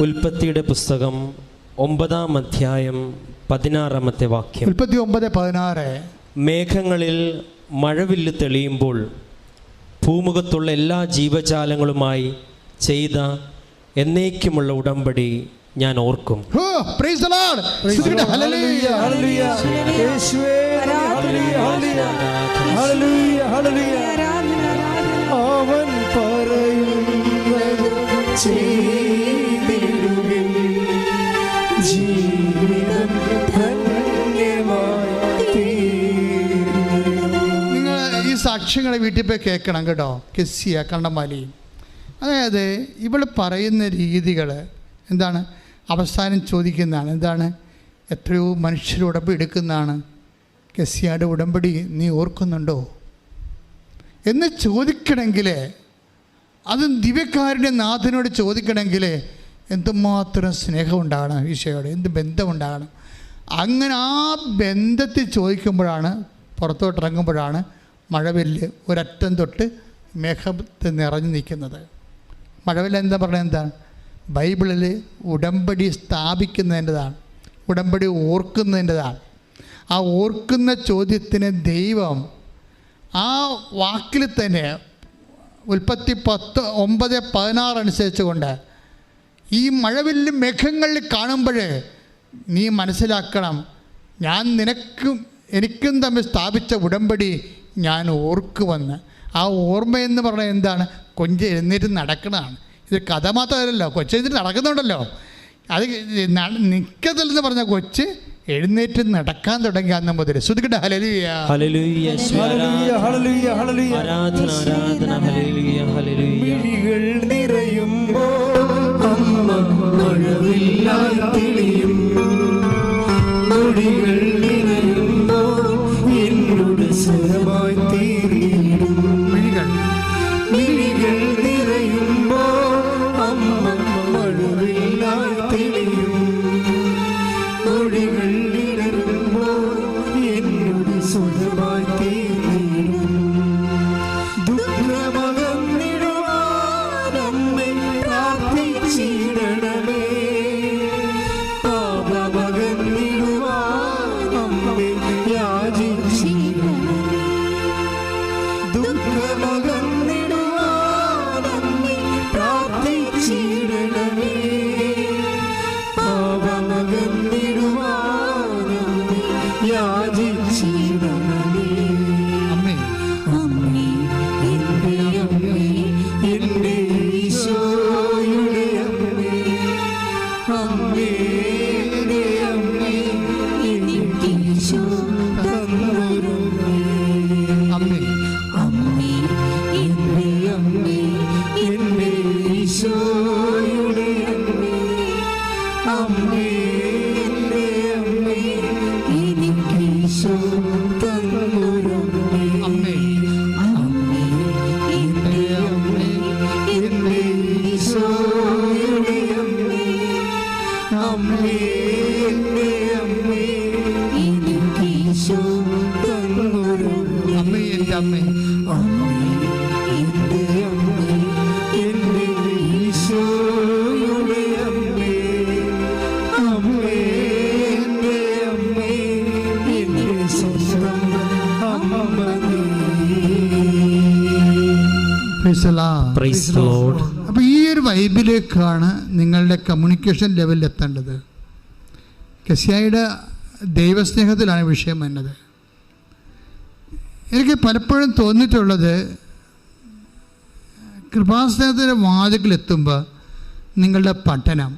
ഉൽപ്പത്തിയുടെ പുസ്തകം ഒമ്പതാം അധ്യായം പതിനാറാമത്തെ വാക്യം. ഉൽപ്പത്തി ഒമ്പത് പതിനാറ്. മേഘങ്ങളിൽ മഴവില്ല് തെളിയുമ്പോൾ ഭൂമുഖത്തുള്ള എല്ലാ ജീവജാലങ്ങളുമായി ചെയ്ത എന്നേക്കുമുള്ള ഉടമ്പടി ഞാൻ ഓർക്കും. ഓ പ്രൈസ് ദി ലോർഡ് സ്തുതിക്കട്ടെ ഹല്ലേലൂയ ഹല്ലേലൂയ യേശുവേ ഹല്ലേലൂയ ഹല്ലേലൂയ ഹല്ലേലൂയ അവൻ പറയുന്നത് സാക്ഷ്യങ്ങളെ വീട്ടിൽ പോയി കേൾക്കണം കേട്ടോ. കെസ്സിയ കണ്ണമാലി അതായത് ഇവൾ പറയുന്ന രീതികൾ എന്താണ്? അവസാനം ചോദിക്കുന്നതാണ്. എന്താണ്? എത്രയോ മനുഷ്യർ എടുക്കുന്നതാണ്. കെസ്സിയുടെ ഉടമ്പടി നീ ഓർക്കുന്നുണ്ടോ? എന്ന് ചോദിക്കണമെങ്കിൽ അത് ദിവ്യക്കാരുടെ നാഥനോട് ചോദിക്കണമെങ്കിൽ എന്തുമാത്രം സ്നേഹമുണ്ടാകണം ഈശോയോട്? എന്ത് ബന്ധമുണ്ടാകണം? അങ്ങനെ ആ ബന്ധത്തിൽ ചോദിക്കുമ്പോഴാണ് പുറത്തോട്ട് ഇറങ്ങുമ്പോഴാണ് മഴവില്ല് ഒരറ്റം തൊട്ട് മേഘത്ത് നിറഞ്ഞു നിൽക്കുന്നത്. മഴവില്ല് എന്താ പറയുന്നത് എന്താണ് ബൈബിളിൽ ഉടമ്പടി സ്ഥാപിക്കുന്നതിന്റെതാണ്. ഉടമ്പടി ഓർക്കുന്നതിന്റെതാണ്. ആ ഓർക്കുന്ന ചോദ്യത്തിന് ദൈവം ആ വാക്കിൽ തന്നെ ഉൽപ്പത്തി പത്ത് ഒമ്പത് പതിനാറ് അനുസരിച്ച് കൊണ്ട് ഈ മഴവില്ലും മേഘങ്ങളിൽ കാണുമ്പോൾ നീ മനസ്സിലാക്കണം ഞാൻ നിനക്കും എനിക്കും തമ്മിൽ സ്ഥാപിച്ച ഉടമ്പടി ഞാൻ ഓർക്കുമെന്ന്. ആ ഓർമ്മയെന്ന് പറഞ്ഞാൽ എന്താണ്? കൊഞ്ച് എഴുന്നേറ്റ് നടക്കണതാണ്. ഇത് കഥ മാത്രമല്ലല്ലോ. കൊച്ചു എഴുന്നേറ്റ് നടക്കുന്നുണ്ടല്ലോ. അത് നിൽക്കത്തില്ലെന്ന് പറഞ്ഞ കൊച്ച് എഴുന്നേറ്റ് നടക്കാൻ തുടങ്ങി അന്ന് മുതൽ. ശ്രുതിക്കട്ടെ ഹലലിയ ഹല്ലേലൂയ. യേശുവേ, ഹല്ലേലൂയ ഹല്ലേലൂയ ഹല്ലേലൂയ. ആരാധന ആരാധന. ഹല്ലേലൂയ ഹല്ലേലൂയ. മിഴികൾ നിറയുമ്പോൾ അമ്മ മഴവില്ലായി തെളിയും. അപ്പോൾ ഈ ഒരു വൈബിലേക്കാണ് നിങ്ങളുടെ കമ്മ്യൂണിക്കേഷൻ ലെവലിൽ എത്തേണ്ടത്. കെസിയായുടെ ദൈവസ്നേഹത്തിലാണ് വിഷയം വന്നത്. എനിക്ക് പലപ്പോഴും തോന്നിയിട്ടുള്ളത് കൃപാസ്നേഹത്തിന്റെ വാതിക്കലെത്തുമ്പോൾ നിങ്ങളുടെ പഠനം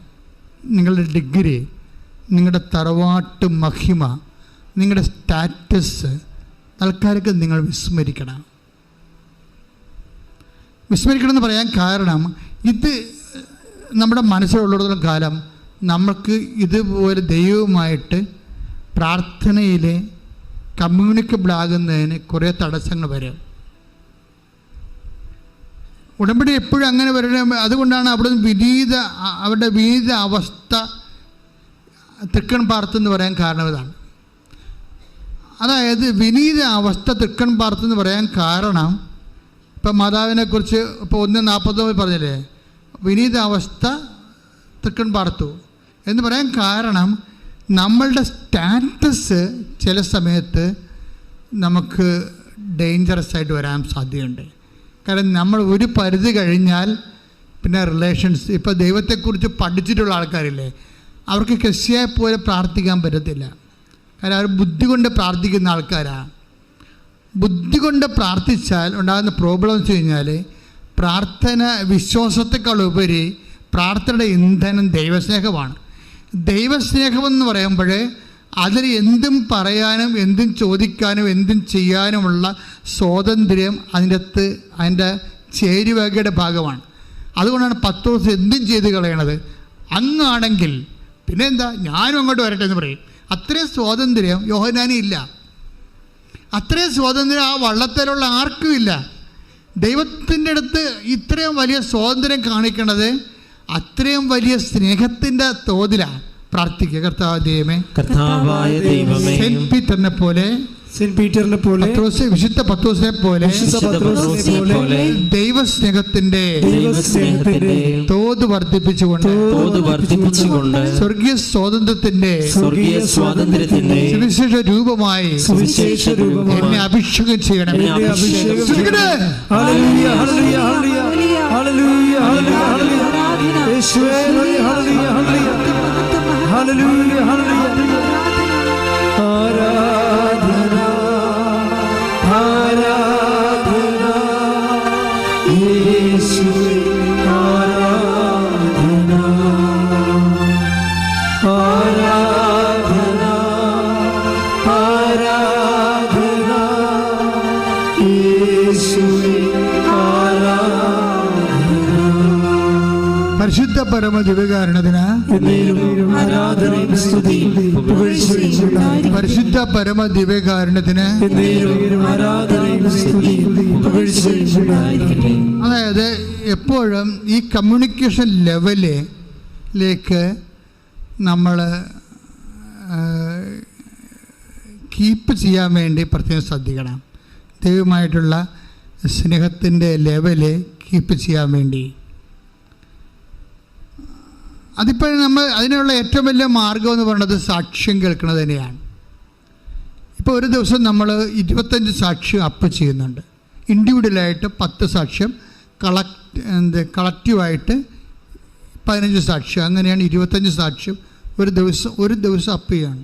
നിങ്ങളുടെ ഡിഗ്രി നിങ്ങളുടെ തറവാട്ട് മഹിമ നിങ്ങളുടെ സ്റ്റാറ്റസ് ആൾക്കാർക്ക് നിങ്ങൾ വിസ്മരിക്കണം. വിസ്മരിക്കണം എന്ന് പറയാൻ കാരണം ഇത് നമ്മുടെ മനസ്സിലുള്ളിടത്തോളം കാലം നമ്മൾക്ക് ഇതുപോലെ ദൈവവുമായിട്ട് പ്രാർത്ഥനയിൽ കമ്മ്യൂണിക്കബിൾ ആകുന്നതിന് കുറേ തടസ്സങ്ങൾ വരും. ഉടമ്പടി എപ്പോഴും അങ്ങനെ വരണം. അതുകൊണ്ടാണ് അവിടെ വിനീത അവരുടെ വിനീത അവസ്ഥ തൃക്കൺ പാർത്തെന്ന് പറയാൻ കാരണം ഇതാണ്. അതായത് വിനീത അവസ്ഥ തൃക്കൺ പാർത്തെന്ന് പറയാൻ കാരണം ഇപ്പം മാതാവിനെക്കുറിച്ച് ഇപ്പോൾ ഒന്ന് നാൽപ്പത്തൊമ്പത് പറഞ്ഞില്ലേ? വിനീത അവസ്ഥ തൃക്കൺ പാർത്തു എന്ന് പറയാൻ കാരണം നമ്മളുടെ സ്റ്റാറ്റസ് ചില സമയത്ത് നമുക്ക് ഡേഞ്ചറസ് ആയിട്ട് വരാൻ സാധ്യതയുണ്ട്. കാരണം നമ്മൾ ഒരു പരിധി കഴിഞ്ഞാൽ പിന്നെ റിലേഷൻസ് ഇപ്പോൾ ദൈവത്തെക്കുറിച്ച് പഠിച്ചിട്ടുള്ള ആൾക്കാരില്ലേ അവർക്ക് കൃഷിയായി പോലെ പ്രാർത്ഥിക്കാൻ പറ്റത്തില്ല. കാരണം അവർ ബുദ്ധി കൊണ്ട് പ്രാർത്ഥിക്കുന്ന ആൾക്കാരാണ് ബുദ്ധി കൊണ്ട് പ്രാർത്ഥിച്ചാൽ ഉണ്ടാകുന്ന പ്രോബ്ലം എന്ന് വെച്ച് കഴിഞ്ഞാൽ പ്രാർത്ഥന വിശ്വാസത്തെക്കാളുപരി പ്രാർത്ഥനയുടെ ഇന്ധനം ദൈവസ്നേഹമാണ്. ദൈവസ്നേഹമെന്ന് പറയുമ്പോൾ അതിന് എന്തും പറയാനും എന്തും ചോദിക്കാനും എന്തും ചെയ്യാനുമുള്ള സ്വാതന്ത്ര്യം അതിന്റെ അകത്ത് അതിന്റെ ചേരുവകയുടെ ഭാഗമാണ്. അതുകൊണ്ടാണ് പത്ത് ദിവസം എന്തും ചെയ്ത് കളയണത്. അങ്ങാണെങ്കിൽ പിന്നെ എന്താ ഞാനും അങ്ങോട്ട് വരട്ടെ എന്ന് പറയും. അത്രയും സ്വാതന്ത്ര്യം യോഹനാനി ഇല്ല. അത്രയും സ്വാതന്ത്ര്യം ആ വള്ളത്തിലുള്ള ആർക്കും ഇല്ല. ദൈവത്തിന്റെ അടുത്ത് ഇത്രയും വലിയ സ്വാതന്ത്ര്യം കാണിക്കണത് അത്രയും വലിയ സ്നേഹത്തിന്റെ തോതിലാണ് പ്രാർത്ഥിക്കുക. കർത്താവ് ദൈവമേ കർത്താവായ ദൈവമേ സെന്റ് പീറ്ററിനെ പോലെ സെന്റ് പീറ്ററിനെ പോലെ പത്രോസ് വിശുദ്ധ പത്രോസിനെ പോലെ വിശുദ്ധ പത്രോസിനെ പോലെ ദൈവസ്നേഹത്തിന്റെ ദൈവസ്നേഹത്തിന്റെ തോത് വർദ്ധിപ്പിച്ചുകൊണ്ട് തോത് വർദ്ധിപ്പിച്ചുകൊണ്ട് സ്വർഗീയ സ്വാതന്ത്ര്യത്തിന്റെ സ്വർഗീയ സ്വാതന്ത്ര്യത്തിന്റെ സുവിശേഷ രൂപമായി സുവിശേഷ രൂപമായി എന്നെ അഭിഷേകം ചെയ്യണം ഹല്ലേലൂയ ഹല്ലേലൂയ ഹല്ലേലൂയ ഹല്ലേലൂയ ഹല്ലേലൂയ യേശുവേ ഹല്ലേലൂയ ഹല്ലേലൂയ ഹല്ലേലൂയ പരമ ഉണ്ടായിരിക്കട്ടെ. അതായത് എപ്പോഴും ഈ കമ്മ്യൂണിക്കേഷൻ ലെവലിലേക്ക് നമ്മൾ കീപ്പ് ചെയ്യാൻ വേണ്ടി പ്രത്യേകം ശ്രദ്ധിക്കണം ദൈവമായിട്ടുള്ള സ്നേഹത്തിന്റെ ലെവൽ കീപ്പ് ചെയ്യാൻ വേണ്ടി അതിപ്പോൾ നമ്മൾ അതിനുള്ള ഏറ്റവും വലിയ മാർഗം എന്ന് പറയുന്നത് സാക്ഷ്യം കേൾക്കുന്നത് തന്നെയാണ് ഇപ്പോൾ ഒരു ദിവസം നമ്മൾ ഇരുപത്തഞ്ച് സാക്ഷ്യം അപ്പ് ചെയ്യുന്നുണ്ട്. ഇൻഡിവിജ്വലായിട്ട് പത്ത് സാക്ഷ്യം കളക്ട് എന്ത് കളക്റ്റീവായിട്ട് പതിനഞ്ച് സാക്ഷ്യം അങ്ങനെയാണ് ഇരുപത്തഞ്ച് സാക്ഷ്യം ഒരു ദിവസം ഒരു ദിവസം അപ്പ് ചെയ്യാണ്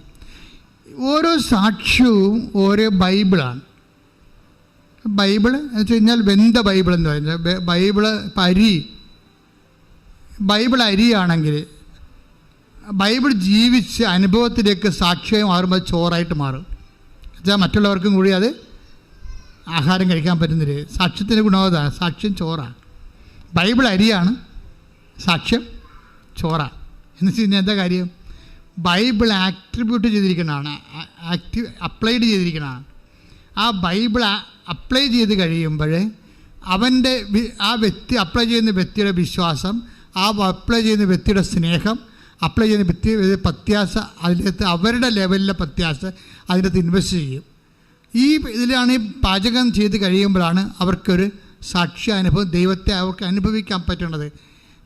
ഓരോ സാക്ഷ്യവും ഓരോ ബൈബിളാണ്. ബൈബിൾ എന്ന് വെച്ച് കഴിഞ്ഞാൽ വെന്ത ബൈബിൾ എന്ന് പറയുന്നത്. ബൈബിൾ ഇപ്പം അരി ബൈബിൾ അരിയാണെങ്കിൽ ബൈബിൾ ജീവിച്ച് അനുഭവത്തിലേക്ക് സാക്ഷ്യം മാറുമ്പോൾ ചോറായിട്ട് മാറും. മറ്റുള്ളവർക്കും കൂടി അത് ആഹാരം കഴിക്കാൻ പറ്റുന്നില്ല സാക്ഷ്യത്തിന്റെ ഗുണവതാണ് സാക്ഷ്യം ചോറാണ് ബൈബിൾ അരിയാണ് സാക്ഷ്യം ചോറാണ് എന്ന് വെച്ച് കഴിഞ്ഞാൽ എന്താ കാര്യം? ബൈബിൾ ആക്ട്രിബ്യൂട്ട് ചെയ്തിരിക്കുന്നതാണ് ആക്റ്റീവ് അപ്ലൈഡ് ചെയ്തിരിക്കുന്നതാണ്. ആ ബൈബിൾ അപ്ലൈ ചെയ്ത് കഴിയുമ്പോൾ അവന്റെ ആ വ്യക്തി അപ്ലൈ ചെയ്യുന്ന വ്യക്തിയുടെ വിശ്വാസം ആ അപ്ലൈ ചെയ്യുന്ന വ്യക്തിയുടെ സ്നേഹം അപ്ലൈ ചെയ്യുന്ന വ്യക്തി പ്രത്യാശ അതിനകത്ത് അവരുടെ ലെവലിലെ പ്രത്യാശ അതിനകത്ത് ഇൻവെസ്റ്റ് ചെയ്യും. ഈ ഇതിലാണ് ഈ പാചകം ചെയ്ത് കഴിയുമ്പോഴാണ് അവർക്കൊരു സാക്ഷ്യ അനുഭവം ദൈവത്തെ അവർക്ക് അനുഭവിക്കാൻ പറ്റുന്നത്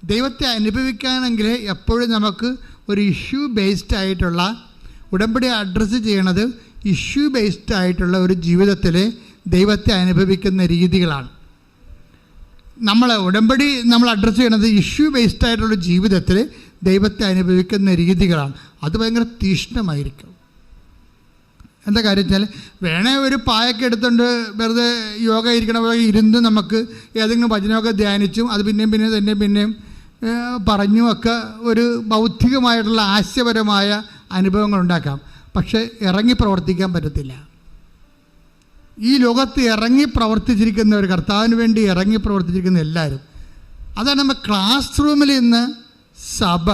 ദൈവത്തെ അനുഭവിക്കാനെങ്കിൽ എപ്പോഴും നമുക്ക് ഒരു ഇഷ്യൂ ബേസ്ഡ് ആയിട്ടുള്ള ഉടമ്പടി അഡ്രസ്സ് ചെയ്യണത് ഇഷ്യൂ ബേസ്ഡ് ആയിട്ടുള്ള ഒരു ജീവിതത്തിൽ ദൈവത്തെ അനുഭവിക്കുന്ന രീതികളാണ്. നമ്മൾ ഉടമ്പടി നമ്മൾ അഡ്രസ്സ് ചെയ്യണത് ഇഷ്യൂ ബേസ്ഡ് ആയിട്ടുള്ള ജീവിതത്തിൽ ദൈവത്തെ അനുഭവിക്കുന്ന രീതികളാണ്. അത് ഭയങ്കര തീഷ്ണമായിരിക്കും. എന്താ കാര്യം വെച്ചാൽ വേണേ ഒരു പായൊക്കെ എടുത്തുകൊണ്ട് വെറുതെ യോഗ ഇരിക്കണ പോലെ ഇരുന്ന് നമുക്ക് ഏതെങ്കിലും ഭജനമൊക്കെ ധ്യാനിച്ചും അത് പിന്നെയും പിന്നെയും തന്നെ പിന്നെയും പറഞ്ഞും ഒക്കെ ഒരു ബൗദ്ധികമായിട്ടുള്ള ആശയപരമായ അനുഭവങ്ങൾ ഉണ്ടാക്കാം. പക്ഷേ ഇറങ്ങി പ്രവർത്തിക്കാൻ പറ്റത്തില്ല. ഈ ലോകത്ത് ഇറങ്ങി പ്രവർത്തിച്ചിരിക്കുന്ന ഒരു കർത്താവിന് വേണ്ടി ഇറങ്ങി പ്രവർത്തിച്ചിരിക്കുന്ന എല്ലാവരും അതാണ് നമ്മൾ ക്ലാസ് റൂമിൽ ഇന്ന് സഭ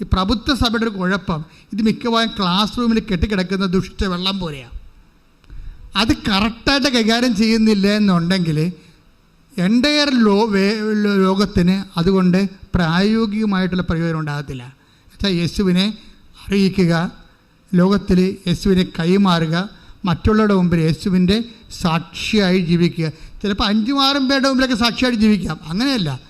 ഈ പ്രഭുത്വ സഭയുടെ ഒരു കുഴപ്പം ഇത് മിക്കവാറും ക്ലാസ് റൂമിൽ കെട്ടിക്കിടക്കുന്ന ദുഷ്ട വെള്ളം പോലെയാണ് അത് കറക്റ്റായിട്ട് കൈകാര്യം ചെയ്യുന്നില്ല എന്നുണ്ടെങ്കിൽ എന്റയർ ലോ ലോകത്തിന് അതുകൊണ്ട് പ്രായോഗികമായിട്ടുള്ള പ്രയോജനം ഉണ്ടാകത്തില്ല. എന്നുവെച്ചാൽ യേശുവിനെ അറിയിക്കുക ലോകത്തിൽ യേശുവിനെ കൈമാറുക മറ്റുള്ളവരുടെ മുമ്പിൽ യേശുവിന്റെ സാക്ഷിയായി ജീവിക്കുക. ചിലപ്പോൾ അഞ്ചും ആറും പേരുടെ മുമ്പിലൊക്കെ സാക്ഷിയായിട്ട് ജീവിക്കാം. അങ്ങനെയല്ല.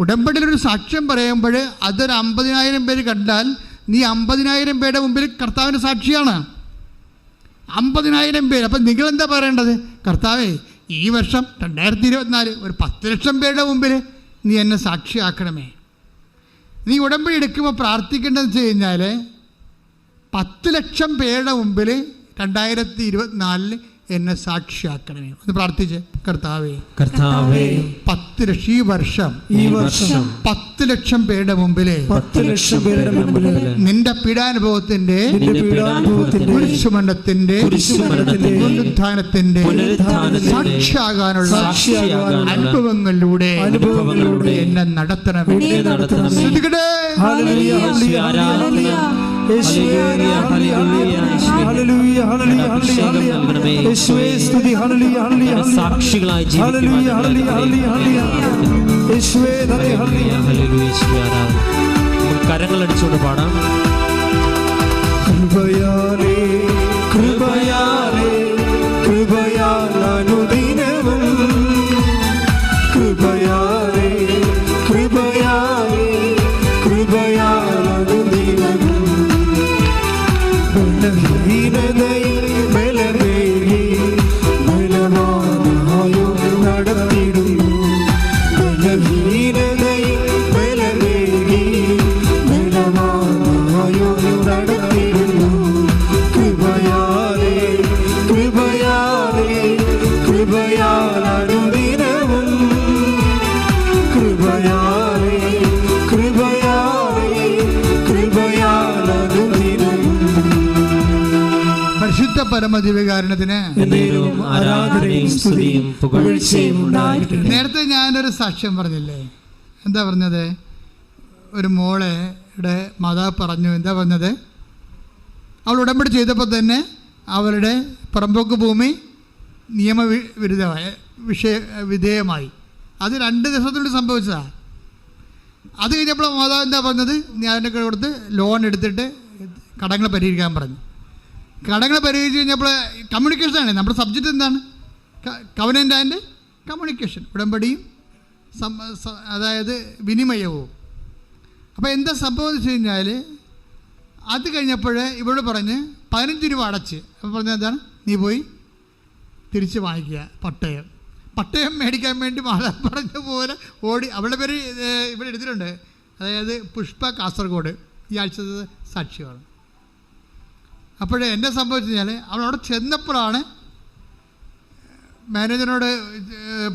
ഉടമ്പടിയിലൊരു സാക്ഷ്യം പറയുമ്പോൾ അതൊരു അമ്പതിനായിരം പേര് കണ്ടാൽ നീ അമ്പതിനായിരം പേരുടെ മുമ്പിൽ കർത്താവിന്റെ സാക്ഷിയാണ്. അമ്പതിനായിരം പേര്. അപ്പം നിങ്ങളെന്താ പറയേണ്ടത്? കർത്താവേ ഈ വർഷം രണ്ടായിരത്തി ഇരുപത്തിനാല് ഒരു പത്ത് ലക്ഷം പേരുടെ മുമ്പിൽ നീ എന്നെ സാക്ഷിയാക്കണമേ. നീ ഉടമ്പടി എടുക്കുമ്പോൾ പ്രാർത്ഥിക്കേണ്ടതെന്ന് വെച്ച് കഴിഞ്ഞാൽ പത്ത് ലക്ഷം പേരുടെ മുമ്പിൽ രണ്ടായിരത്തി ഇരുപത്തിനാലിൽ എന്നെ സാക്ഷിയാക്കണമേ. ഒന്ന് പ്രാർത്ഥിച്ച്. കർത്താവേ കർത്താവേ പത്ത് ലക്ഷം ഈ വർഷം ഈ വർഷം പത്ത് ലക്ഷം പേരുടെ മുമ്പിലെ പത്ത് ലക്ഷം പേരുടെ മുമ്പിലെ നിന്റെ പീഡാനുഭവത്തിന്റെ പുനരുത്ഥാനത്തിന്റെ പുനരുത്ഥാനത്തിന്റെ സാക്ഷിയാകാനുള്ള അനുഭവങ്ങളിലൂടെ അനുഭവങ്ങളിലൂടെ എന്നെ നടത്തണം എന്നെ സാക്ഷികളായി കരങ്ങൾ. കരങ്ങളടിച്ചുകൊണ്ട് പാടാം. കൃപയാലേ പരമദിവ്യകാരണത്തിന് നേരത്തെ ഞാനൊരു സാക്ഷ്യം പറഞ്ഞില്ലേ? എന്താ പറഞ്ഞത്? ഒരു മോളെയുടെ മാതാ പറഞ്ഞു. എന്താ പറഞ്ഞത്? അവൾ ഉടമ്പടി ചെയ്തപ്പോൾ തന്നെ അവരുടെ പുറമ്പോക്ക് ഭൂമി നിയമവിരുദ്ധമായ വിഷയ വിധേയമായി. അത് രണ്ട് ദിവസത്തിനുള്ളിൽ സംഭവിച്ചതാ. അത് കഴിഞ്ഞപ്പോൾ മാതാവ് എന്താ പറഞ്ഞത്? ഞാൻ അതിനൊക്കെ കൊടുത്ത് ലോൺ എടുത്തിട്ട് കടങ്ങൾ പരിഹരിക്കാൻ പറഞ്ഞു. കടങ്ങൾ പരിഹരിച്ച് കഴിഞ്ഞപ്പോൾ കമ്മ്യൂണിക്കേഷനാണ് നമ്മുടെ സബ്ജക്റ്റ് എന്താണ്? കവനന്റ് ആൻഡ് കമ്മ്യൂണിക്കേഷൻ ഉടമ്പടിയും അതായത് വിനിമയവും. അപ്പോൾ എന്താ സംഭവം എന്ന് വെച്ച് കഴിഞ്ഞാൽ അത് കഴിഞ്ഞപ്പോൾ ഇവിടെ പറഞ്ഞ് പതിനഞ്ച് രൂപ അടച്ച്. അപ്പോൾ പറഞ്ഞ എന്താണ്? നീ പോയി തിരിച്ച് വാങ്ങിക്കുക പട്ടയം. പട്ടയം മേടിക്കാൻ വേണ്ടി മാതാ പറഞ്ഞ പോലെ ഓടി അവളുടെ പേര് ഇവിടെ എടുത്തിട്ടുണ്ട്. അതായത് പുഷ്പ കാസർഗോഡ്. ഈ ആഴ്ചത്തെ സാക്ഷിയാണ് അപ്പോഴേ എന്നെ സംഭവിച്ചു കഴിഞ്ഞാൽ അവിടെ ചെന്നപ്പോഴാണ് മാനേജറിനോട്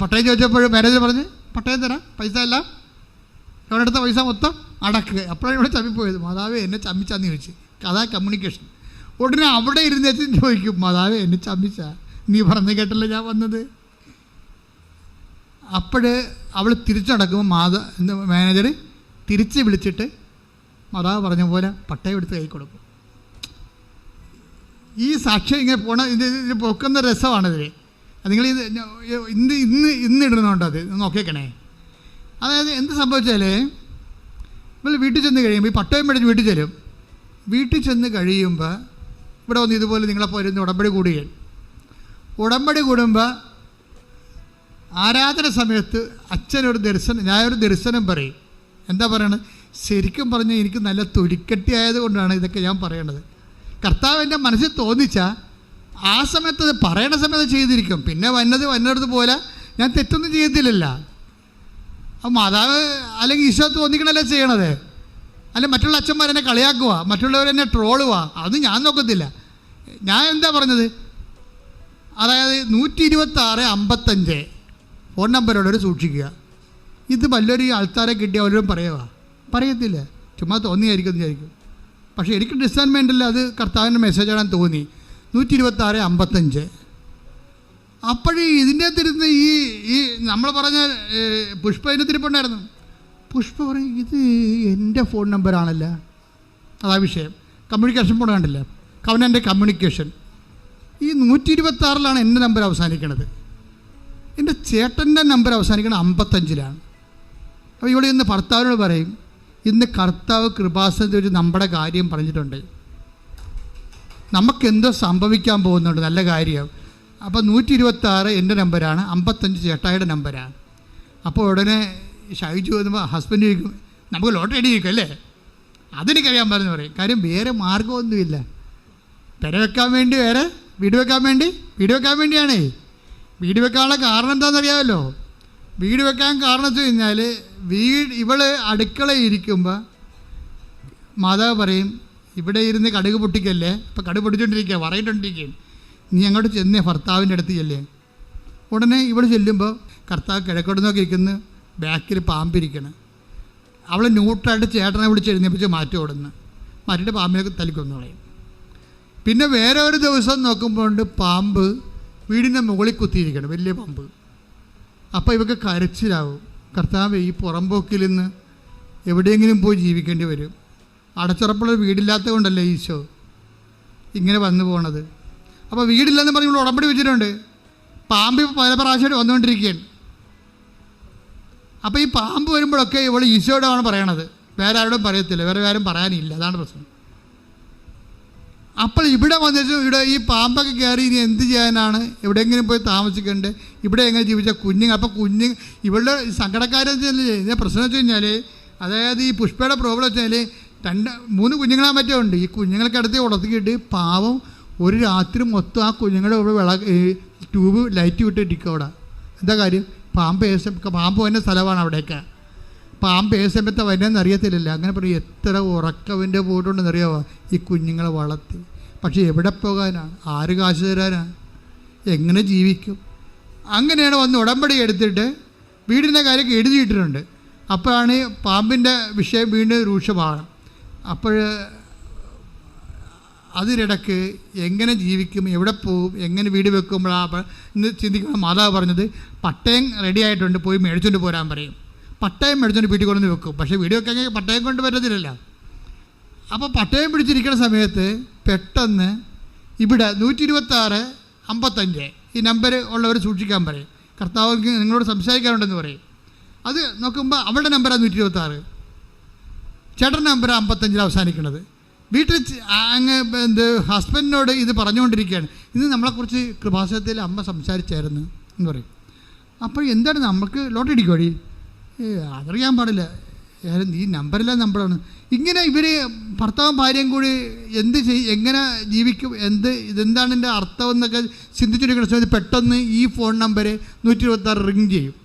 പട്ടയം ചോദിച്ചപ്പോൾ മാനേജർ പറഞ്ഞ് പട്ടയം തരാം പൈസ എല്ലാം ഇവിടെ എടുത്ത പൈസ മൊത്തം അടക്കുക അപ്പോഴാണ് ഇവിടെ ചമ്മിപ്പോയത്. മാതാവ് എന്നെ ചമ്മിച്ചാന്ന് ചോദിച്ചു. അതാ കമ്മ്യൂണിക്കേഷൻ ഉടനെ അവിടെ ഇരുന്ന് വെച്ച് ചോദിക്കും മാതാവ് എന്നെ ചമ്മിച്ച? നീ പറഞ്ഞു കേട്ടല്ലോ ഞാൻ വന്നത്? അപ്പോൾ അവൾ തിരിച്ചടക്കുമ്പോൾ മാതാ മാനേജർ തിരിച്ച് വിളിച്ചിട്ട് മാതാവ് പറഞ്ഞ പോലെ പട്ടയം എടുത്ത് കൈ കൊടുക്കും. ഈ സാക്ഷ്യം ഇങ്ങനെ പോണ ഇത് പൊക്കുന്ന രസമാണിതിൽ നിങ്ങൾ ഇത് ഇന്ന് ഇന്ന് ഇന്ന് ഇടുന്നുണ്ടോ അത്. നോക്കിയേക്കണേ. അതായത് എന്ത് സംഭവിച്ചാൽ നമ്മൾ വീട്ടിൽ ചെന്ന് കഴിയുമ്പോൾ ഈ പട്ടയം മേടിച്ച് വീട്ടിൽ ചെല്ലും. വീട്ടിൽ ചെന്ന് കഴിയുമ്പോൾ ഇവിടെ വന്ന് ഇതുപോലെ നിങ്ങളെ പോരുന്ന ഉടമ്പടി കൂടുകയും. ഉടമ്പടി കൂടുമ്പോൾ ആരാധന സമയത്ത് അച്ഛനൊരു ദർശനം ഞാനൊരു ദർശനം പറയും. എന്താ പറയണത്? ശരിക്കും പറഞ്ഞാൽ എനിക്ക് നല്ല തൊലിക്കട്ടി ആയതുകൊണ്ടാണ് ഇതൊക്കെ ഞാൻ പറയണത്. കർത്താവ് എന്റെ മനസ്സിൽ തോന്നിച്ച ആ സമയത്ത് അത് പറയണ സമയത്ത് ചെയ്തിരിക്കും. പിന്നെ വന്നത് വന്നിടത്ത് പോലെ ഞാൻ തെറ്റൊന്നും ചെയ്യത്തില്ലല്ല. അപ്പം മാതാവ് അല്ലെങ്കിൽ ഈശോ തോന്നിക്കണല്ലേ ചെയ്യണത്? അല്ലെ മറ്റുള്ള അച്ഛന്മാർ എന്നെ കളിയാക്കുക മറ്റുള്ളവരെന്നെ ട്രോളുക അത് ഞാൻ നോക്കത്തില്ല. ഞാൻ എന്താ പറഞ്ഞത്? അതായത് നൂറ്റി ഇരുപത്തി ആറ് അമ്പത്തഞ്ച്. ഫോൺ നമ്പറുള്ളവർ സൂക്ഷിക്കുക. ഇത് വല്ലൊരു ആൾക്കാരെ കിട്ടിയ അവരോടും പറയുക പറയത്തില്ല. ചുമ്മാ തോന്നിയായിരിക്കും എന്ന് വിചാരിക്കും. പക്ഷേ എനിക്ക് ഡിസൈൻമെന്റിൽ അത് കർത്താവിന്റെ മെസ്സേജാണെന്ന് തോന്നി. നൂറ്റി ഇരുപത്തി ആറ് അമ്പത്തഞ്ച്. അപ്പോഴേ ഇതിന്റെ അകത്തിരുന്ന് ഈ ഈ നമ്മൾ പറഞ്ഞ പുഷ്പ ഇതിന്റെ തിരുപ്പുണ്ടായിരുന്നു പുഷ്പ പറയും ഇത് എന്റെ ഫോൺ നമ്പറാണല്ലോ അതാ വിഷയം. കമ്മ്യൂണിക്കേഷൻ ഫോൺ കണ്ടില്ല? കവനന്റെ കമ്മ്യൂണിക്കേഷൻ ഈ നൂറ്റി ഇരുപത്താറിലാണ് എന്റെ നമ്പർ അവസാനിക്കണത്. എന്റെ ചേട്ടന്റെ നമ്പർ അവസാനിക്കുന്നത് അമ്പത്തഞ്ചിലാണ്. അപ്പോൾ ഇവിടെ ഇന്ന് ഭർത്താവിനോട് പറയും ഇന്ന് കർത്താവ് കൃപാസനത്തിൽ വെച്ച് നമ്മുടെ കാര്യം പറഞ്ഞിട്ടുണ്ട്. നമുക്കെന്തോ സംഭവിക്കാൻ പോകുന്നുണ്ട് നല്ല കാര്യം. അപ്പോൾ നൂറ്റി ഇരുപത്തി ആറ് എന്റെ നമ്പരാണ് അമ്പത്തഞ്ച് ചേട്ടായിയുടെ നമ്പരാണ്. അപ്പോൾ ഉടനെ ഷൈജു വന്നപ്പോൾ ഹസ്ബൻഡ് ചോദിക്കും നമുക്ക് ലോട്ടറി അടിയിരിക്കും അല്ലേ? അതെനിക്കറിയാൻ പറഞ്ഞു പറയും. കാര്യം വേറെ മാർഗമൊന്നുമില്ല പെര വെക്കാൻ വേണ്ടി വേറെ വീട് വെക്കാൻ വേണ്ടി വീട് വെക്കാൻ വേണ്ടിയാണേ. വീട് വെക്കാനുള്ള കാരണം എന്താണെന്നറിയാമല്ലോ. വീട് വെക്കാൻ കാരണം വെച്ച് കഴിഞ്ഞാൽ വീട് ഇവൾ അടുക്കളയിൽ ഇരിക്കുമ്പോൾ മാതാവ് പറയും ഇവിടെ ഇരുന്ന് കടുക് പൊട്ടിക്കല്ലേ? ഇപ്പം കടുക് പൊട്ടിച്ചോണ്ടിരിക്കുക പറയിട്ടുകൊണ്ടിരിക്കുകയാണ് നീ അങ്ങോട്ട് ചെന്നേ ഭർത്താവിന്റെ അടുത്ത് ചെല്ലേ. ഉടനെ ഇവിടെ ചെല്ലുമ്പോൾ കർത്താവ് കിഴക്കോട്ട് നോക്കി ഇരിക്കുന്നു ബാക്കിൽ പാമ്പിരിക്കണം. അവൾ ന്യൂട്രായിട്ട് ചേട്ടനെ വിളിച്ച് എഴുന്നേപ്പിച്ച് മാറ്റി ഓടുന്നു. മാറ്റിയിട്ട് പാമ്പിനെ തലിക്കൊന്നു കളയും. പിന്നെ വേറെ ഒരു ദിവസം നോക്കുമ്പോൾണ്ട് പാമ്പ് വീടിന്റെ മുകളിൽ കുത്തിയിരിക്കണം വലിയ പാമ്പ്. അപ്പോൾ ഇവക്ക് കരച്ചിലാവും. കർത്താവ് ഈ പുറമ്പോക്കിൽ നിന്ന് എവിടെയെങ്കിലും പോയി ജീവിക്കേണ്ടി വരും. അടച്ചുറപ്പുള്ള വീടില്ലാത്തത് കൊണ്ടല്ലേ ഈശോ ഇങ്ങനെ വന്നു പോണത്? അപ്പോൾ വീടില്ലെന്ന് ഇവിടെ ഉടമ്പടി വെച്ചിട്ടുണ്ട്. പാമ്പ് പല പ്രാവശ്യമായിട്ട് വന്നുകൊണ്ടിരിക്കുകയാണ്. അപ്പോൾ ഈ പാമ്പ് വരുമ്പോഴൊക്കെ ഇവൾ ഈശോയോടാണ് പറയണത്. വേറെ ആരോടും പറയത്തില്ല. വേറെ ആരും പറയാനില്ല. അതാണ് പ്രശ്നം. അപ്പോൾ ഇവിടെ വന്നിട്ട് ഇവിടെ ഈ പാമ്പൊക്കെ കയറി ഇനി എന്ത് ചെയ്യാനാണ്? എവിടെയെങ്കിലും പോയി താമസിക്കേണ്ടത് ഇവിടെ എങ്ങനെ ജീവിച്ച കുഞ്ഞുങ്ങൾ? അപ്പോൾ കുഞ്ഞ് ഇവളുടെ സങ്കടക്കാരെന്ന് വെച്ചാൽ ഇതിന്റെ പ്രശ്നം വെച്ച് കഴിഞ്ഞാൽ അതായത് ഈ പുഷ്പയുടെ പ്രോബ്ലം വെച്ചാൽ രണ്ട് മൂന്ന് കുഞ്ഞുങ്ങളെ മറ്റോ ഉണ്ട്. ഈ കുഞ്ഞുങ്ങൾക്ക് അടുത്ത് ഉടത്തിക്കിട്ട് പാവം ഒരു രാത്രി മൊത്തം ആ കുഞ്ഞുങ്ങളുടെ ഇവിടെ വിള ട്യൂബ് ലൈറ്റ് വിട്ടിട്ടിരിക്കും അവിടെ. എന്താ കാര്യം? പാമ്പ് പാമ്പ് വരുന്ന സ്ഥലമാണ് അവിടെയൊക്കെ. പാമ്പ് ഏത് സമയത്ത് വരുന്നതെന്ന് അറിയത്തില്ലല്ലോ. അങ്ങനെ പറയും എത്ര ഉറക്കവിന്റെ പോയിട്ടുണ്ടെന്ന് അറിയാമോ ഈ കുഞ്ഞുങ്ങളെ വളർത്തി. പക്ഷേ എവിടെ പോകാനാണ് ആര് കാശ് തരാനാണ് എങ്ങനെ ജീവിക്കും? അങ്ങനെയാണ് വന്ന് ഉടമ്പടി എടുത്തിട്ട് വീടിന്റെ കാര്യമൊക്കെ എഴുതിയിട്ടിട്ടുണ്ട്. അപ്പോഴാണ് പാമ്പിന്റെ വിഷയം വീണ്ടും രൂക്ഷമാണ് അപ്പോൾ അതിനിടക്ക് എങ്ങനെ ജീവിക്കും എവിടെ പോകും എങ്ങനെ വീട് വെക്കുമ്പോഴാണ് ചിന്തിക്കുന്ന മാതാവ് പറഞ്ഞത് പട്ടയം റെഡി ആയിട്ടുണ്ട് പോയി മേടിച്ചുകൊണ്ട് പോരാൻ പറയും. പട്ടയം മേടിച്ചുകൊണ്ട് വീട്ടിൽ കൊണ്ടുവന്ന് വെക്കും. പക്ഷേ വീട് വെക്കാൻ പട്ടയം കൊണ്ട് പറ്റത്തില്ലല്ലോ അപ്പോൾ പട്ടയം പിടിച്ചിരിക്കുന്ന സമയത്ത് പെട്ടെന്ന് ഇവിടെ നൂറ്റി ഇരുപത്താറ് അമ്പത്തഞ്ച് ഈ നമ്പർ ഉള്ളവർ സൂക്ഷിക്കാൻ പറയും. കർത്താവ് നിങ്ങളോട് സംസാരിക്കാനുണ്ടെന്ന് പറയും. അത് നോക്കുമ്പോൾ അവളുടെ നമ്പറാണ് നൂറ്റി ഇരുപത്താറ് ചേട്ടന്റെ നമ്പർ അമ്പത്തഞ്ചിൽ അവസാനിക്കുന്നത്. വീട്ടിൽ അങ്ങ് എന്ത് ഹസ്ബൻഡിനോട് ഇത് പറഞ്ഞുകൊണ്ടിരിക്കുകയാണ്. ഇത് നമ്മളെക്കുറിച്ച് കൃപാസനത്തിൽ അമ്മ സംസാരിച്ചായിരുന്നു എന്ന് പറയും. അപ്പോൾ എന്താണ് നമുക്ക് ലോട്ടറി അടിക്കുവാടി അതറിയാൻ പാടില്ല. നീ നമ്പറില്ല നമ്പറാണ്. ഇങ്ങനെ ഇവർ ഭർത്താവും ഭാര്യയും കൂടി എന്ത് ചെയ് എങ്ങനെ ജീവിക്കും എന്ത് ഇതെന്താണ് എന്റെ അർത്ഥം എന്നൊക്കെ ചിന്തിച്ചിരിക്കുന്ന സമയത്ത് പെട്ടെന്ന് ഈ ഫോൺ നമ്പർ നൂറ്റി ഇരുപത്താറ് റിങ് ചെയ്യും.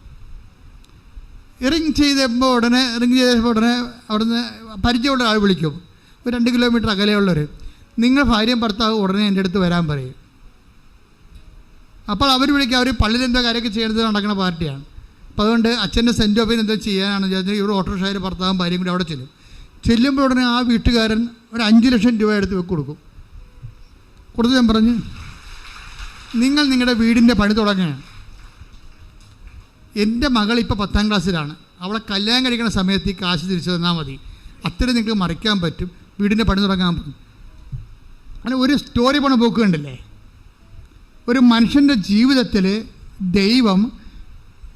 റിങ് ചെയ്തപ്പോൾ ഉടനെ റിങ് ചെയ്തപ്പോൾ ഉടനെ അവിടുന്ന് പരിചയമുള്ള ആൾ വിളിക്കും. ഒരു രണ്ട് കിലോമീറ്റർ അകലെയുള്ളവർ നിങ്ങൾ ഭാര്യയും ഭർത്താവ് ഉടനെ എന്റെ അടുത്ത് വരാൻ പറയും. അപ്പോൾ അവർ വിളിക്കുക അവർ പള്ളിയിൽ എന്തോ കാര്യമൊക്കെ ചെയ്യുന്നത് നടക്കുന്ന പാർട്ടിയാണ്. അപ്പോൾ അതുകൊണ്ട് അച്ഛന്റെ സെന്റ് ഓഫിന് എന്താ ചെയ്യാനാണ് വിചാരിച്ചാൽ ഇവർ ഓട്ടോറിക്ഷയിൽ ഭർത്താവും ഭാര്യയും കൂടി അവിടെ ചെല്ലും. ചെല്ലുമ്പോൾ ഉടനെ ആ വീട്ടുകാരൻ ഒരു അഞ്ച് ലക്ഷം രൂപ എടുത്ത് വെക്ക് കൊടുക്കും. കൊടുത്ത് ഞാൻ പറഞ്ഞ് നിങ്ങൾ നിങ്ങളുടെ വീടിന്റെ പണി തുടങ്ങുകയാണ് എന്റെ മകൾ ഇപ്പോൾ പത്താം ക്ലാസ്സിലാണ്. അവളെ കല്യാണം കഴിക്കുന്ന സമയത്ത് ഈ കാശ് തിരിച്ചു തന്നാൽ മതി. അത്രയും നിങ്ങൾക്ക് മറിക്കാൻ പറ്റും. വീടിന്റെ പണി തുടങ്ങാൻ പറ്റും. അങ്ങനെ ഒരു സ്റ്റോറി പണ പോക്ക് കണ്ടില്ലേ? ഒരു മനുഷ്യന്റെ ജീവിതത്തിൽ ദൈവം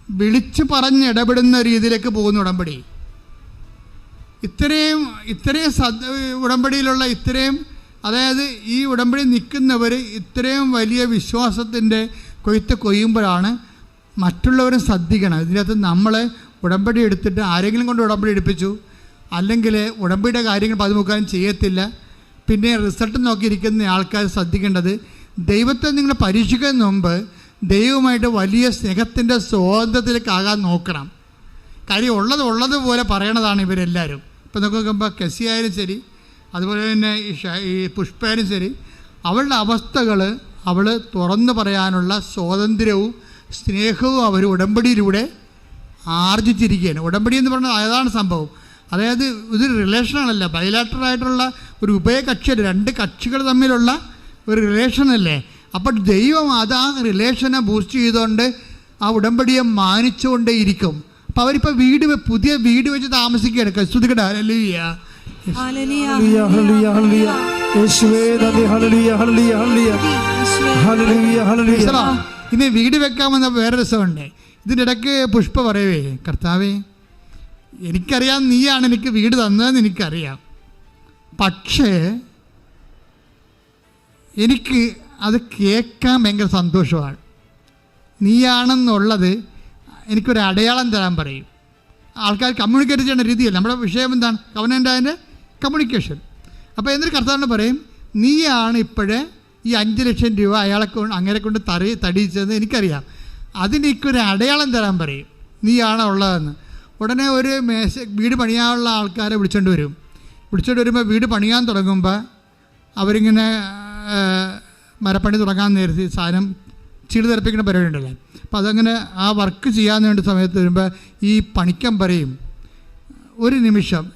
വിളിച്ചു പറഞ്ഞ് ഇടപെടുന്ന രീതിയിലേക്ക് പോകുന്ന ഉടമ്പടി. ഇത്രയും ഇത്രയും സദ് ഉടമ്പടിയിലുള്ള ഇത്രയും അതായത് ഈ ഉടമ്പടി നിൽക്കുന്നവർ ഇത്രയും വലിയ വിശ്വാസത്തിന്റെ കൊയ്ത്ത് കൊയ്യുമ്പോഴാണ് മറ്റുള്ളവരും ശ്രദ്ധിക്കണം. ഇതിനകത്ത് നമ്മൾ ഉടമ്പടി എടുത്തിട്ട് ആരെങ്കിലും കൊണ്ട് ഉടമ്പടി എടുപ്പിച്ചു. അല്ലെങ്കിൽ ഉടമ്പടിയുടെ കാര്യങ്ങൾ പതിമുക്കാനും ചെയ്യത്തില്ല. പിന്നെ റിസൾട്ട് നോക്കിയിരിക്കുന്ന ആൾക്കാർ ശ്രദ്ധിക്കേണ്ടത് ദൈവത്തെ നിങ്ങൾ പരീക്ഷിക്കുന്നതിന് മുമ്പ് ദൈവമായിട്ട് വലിയ സ്നേഹത്തിന്റെ സ്വാതന്ത്ര്യത്തിലേക്കാകാൻ നോക്കണം. കാര്യം ഉള്ളത് ഉള്ളതുപോലെ പറയണതാണ് ഇവരെല്ലാവരും. ഇപ്പം നോക്കുമ്പോൾ കെസി ആയാലും ശരി അതുപോലെ തന്നെ ഈ ഈ പുഷ്പയായാലും ശരി അവളുടെ അവസ്ഥകൾ അവൾ തുറന്നു പറയാനുള്ള സ്വാതന്ത്ര്യവും സ്നേഹവും അവർ ഉടമ്പടിയിലൂടെ ആർജിച്ചിരിക്കുകയാണ്. ഉടമ്പടി എന്ന് പറഞ്ഞാൽ അതാണ് സംഭവം. അതായത് ഇതൊരു റിലേഷനാണല്ല ബയലാറ്ററായിട്ടുള്ള ഒരു ഉഭയകക്ഷി രണ്ട് കക്ഷികൾ തമ്മിലുള്ള ഒരു റിലേഷനല്ലേ അപ്പോൾ ദൈവം അത് ആ റിലേഷനെ ബൂസ്റ്റ് ചെയ്തുകൊണ്ട് ആ ഉടമ്പടിയെ മാനിച്ചുകൊണ്ടേ ഇരിക്കും അപ്പം അവരിപ്പോൾ വീട് പുതിയ വീട് വെച്ച് താമസിക്കുകയാണ്. കസ്തുതികട ഹല്ലേലൂയ ഹല്ലേലൂയ ഹല്ലേലൂയ ഹല്ലേലൂയ യേശുവേ നന്ദി. ഹല്ലേലൂയ ഹല്ലേലൂയ ഹല്ലേലൂയ ഹല്ലേലൂയ ഹല്ലേലൂയ ഈശ്വരാ, ഇനി വീട് വെക്കാമെന്ന വേറെ രസമുണ്ട്. ഇതിന്റെ ഇടയ്ക്ക് പുഷ്പ പറയവേ കർത്താവേ എനിക്കറിയാം നീയാണ് എനിക്ക് വീട് തന്നതെന്ന് എനിക്കറിയാം. പക്ഷേ എനിക്ക് അത് കേൾക്കാൻ ഭയങ്കര സന്തോഷമാണ്. നീയാണെന്നുള്ളത് എനിക്കൊരു അടയാളം തരാൻ പറയും. ആൾക്കാർ കമ്മ്യൂണിക്കേറ്റ് ചെയ്യുന്ന രീതിയല്ല. നമ്മുടെ വിഷയം എന്താണ്? കവനന്റെ അതിന്റെ കമ്മ്യൂണിക്കേഷൻ അപ്പോൾ എന്നിട്ട് കർത്താവിനെ പറയും നീയാണ് ഇപ്പോഴേ ഈ അഞ്ച് ലക്ഷം രൂപ അയാളെ കൊണ്ട് അങ്ങനെ കൊണ്ട് തറി തടിയിച്ചതെന്ന് എനിക്കറിയാം. അതിനൊരു അടയാളം തരാൻ പറയും. നീയാണ് ഉള്ളതെന്ന്. ഉടനെ ഒരു മേശ വീട് പണിയാനുള്ള ആൾക്കാരെ വിളിച്ചോണ്ട് വരും. വിളിച്ചോണ്ട് വരുമ്പോൾ വീട് പണിയാൻ തുടങ്ങുമ്പോൾ അവരിങ്ങനെ മരപ്പണി തുടങ്ങാൻ നേരത്തെ സാധനം ചീട് തെറപ്പിക്കുന്ന പരിപാടി ഉണ്ടല്ലോ. അപ്പോൾ അതങ്ങനെ ആ വർക്ക് ചെയ്യാൻ വേണ്ടി സമയത്ത് വരുമ്പോൾ ഈ പണിക്കമ്പരയും ഒരു നിമിഷം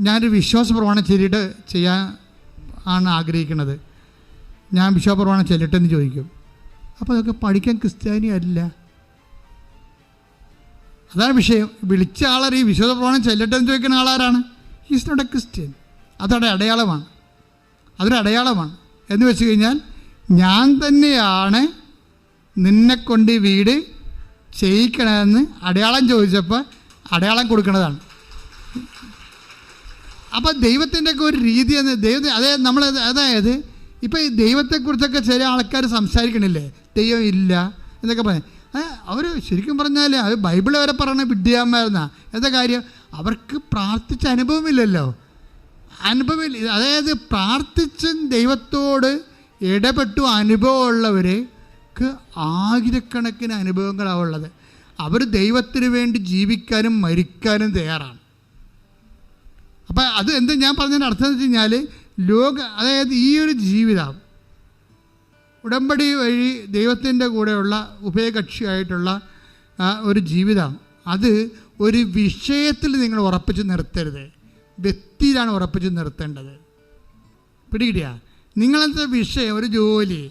ഞാനൊരു വിശ്വാസ പ്രമാണം ചെയ്യാൻ ആണ് ആഗ്രഹിക്കുന്നത്. ഞാൻ വിശ്വാസ പ്രമാണം ചെല്ലട്ടെന്ന് ചോദിക്കും. അപ്പോൾ അതൊക്കെ പഠിക്കാൻ ക്രിസ്ത്യാനി അല്ല. അതാണ് വിഷയം. വിളിച്ച ഈ വിശ്വാസ പ്രമാണം ചെല്ലട്ടെ എന്ന് ചോദിക്കുന്ന ആളാരാണ്? ഈസ് നോട്ട് എ ക്രിസ്ത്യൻ അതവിടെ അടയാളമാണ്. അതൊരു അടയാളമാണ് എന്ന് വെച്ച് കഴിഞ്ഞാൽ ഞാൻ തന്നെയാണ് നിന്നെ കൊണ്ട് ഈ വീട് ചെയ്യിക്കണമെന്ന് അടയാളം ചോദിച്ചപ്പോൾ അടയാളം കൊടുക്കുന്നതാണ്. അപ്പോൾ ദൈവത്തിന്റെയൊക്കെ ഒരു രീതി എന്ന് ദൈവത്തെ അതായത് നമ്മൾ അതായത് ഇപ്പോൾ ഈ ദൈവത്തെക്കുറിച്ചൊക്കെ ചില ആൾക്കാർ സംസാരിക്കണില്ലേ? ദൈവം ഇല്ല എന്നൊക്കെ പറഞ്ഞു. അവർ ശരിക്കും പറഞ്ഞാൽ അവർ ബൈബിൾ വരെ പറയണ വിദ്യാമായിരുന്ന എന്താ കാര്യം? അവർക്ക് പ്രാർത്ഥിച്ച അനുഭവമില്ലല്ലോ അനുഭവമില്ല. അതായത് പ്രാർത്ഥിച്ചും ദൈവത്തോട് ഇടപെട്ടു അനുഭവമുള്ളവർക്ക് ആയിരക്കണക്കിന് അനുഭവങ്ങളാണ് ഉള്ളത്. അവർ ദൈവത്തിന് വേണ്ടി ജീവിക്കാനും മരിക്കാനും തയ്യാറാണ്. അപ്പം അത് എന്ത് ഞാൻ പറഞ്ഞതിന്റെ അർത്ഥം എന്ന് വെച്ച് കഴിഞ്ഞാൽ ലോക അതായത് ഈ ഒരു ജീവിതം ഉടമ്പടി വഴി ദൈവത്തിന്റെ കൂടെയുള്ള ഉഭയകക്ഷിയായിട്ടുള്ള ഒരു ജീവിതം അത് ഒരു വിഷയത്തിൽ നിങ്ങൾ ഉറപ്പിച്ച് നിർത്തരുത്. വ്യക്തിയിലാണ് ഉറപ്പിച്ച് നിർത്തേണ്ടത്. പിടികിട്ടിയ? നിങ്ങളത്തെ വിഷയം? ഒരു ജോലി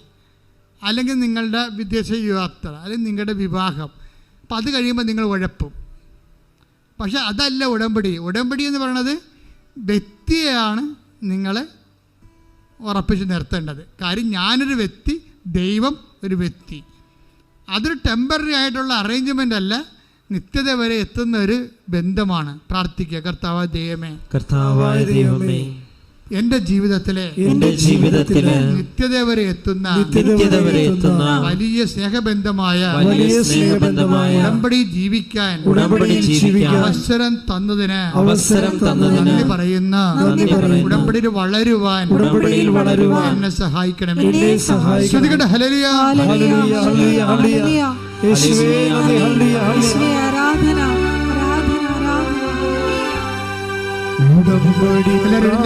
അല്ലെങ്കിൽ നിങ്ങളുടെ വിദേശ യാത്ര അല്ലെങ്കിൽ നിങ്ങളുടെ വിവാഹം. അപ്പം അത് കഴിയുമ്പോൾ നിങ്ങൾ ഉഴപ്പും. പക്ഷെ അതല്ല ഉടമ്പടി. ഉടമ്പടി എന്ന് പറയുന്നത് വ്യക്തിയെയാണ് നിങ്ങൾ ഉറപ്പിച്ച് നിർത്തേണ്ടത്. കാര്യം ഞാനൊരു വ്യക്തി ദൈവം ഒരു വ്യക്തി. അതൊരു ടെമ്പററി ആയിട്ടുള്ള അറേഞ്ച്മെന്റ് അല്ല. നിത്യത വരെ എത്തുന്ന ഒരു ബന്ധമാണ്. പ്രാർത്ഥിക്കുക. കർത്താവ് ദൈവമേ കർത്താവായ ദൈവമേ എന്റെ ജീവിതത്തിലെ എന്റെ ജീവിതത്തിലെ നിത്യത വരെ എത്തുന്ന നിത്യത വരെ എത്തുന്ന വലിയ സ്നേഹബന്ധമായ വലിയ സ്നേഹബന്ധമായ ഉടമ്പടി ജീവിക്കാൻ ഉടമ്പടി ജീവിക്കാൻ അവസരം തന്നതിന് അവസരം തന്നതിന് നന്ദി പറയുന്ന. ഉടമ്പടിയിൽ വളരുവാൻ ഉടമ്പടിയിൽ വളരുവാൻ എന്നെ സഹായിക്കണമേ. എന്നെ സഹായിക്കണം ശ്രുതികട്ടെ ഹല്ലേലൂയ ഹല്ലേലൂയ, ഹല്ലേലൂയ, ആരാധന ആരാധന ഉടമ്പടി എല്ലാവരും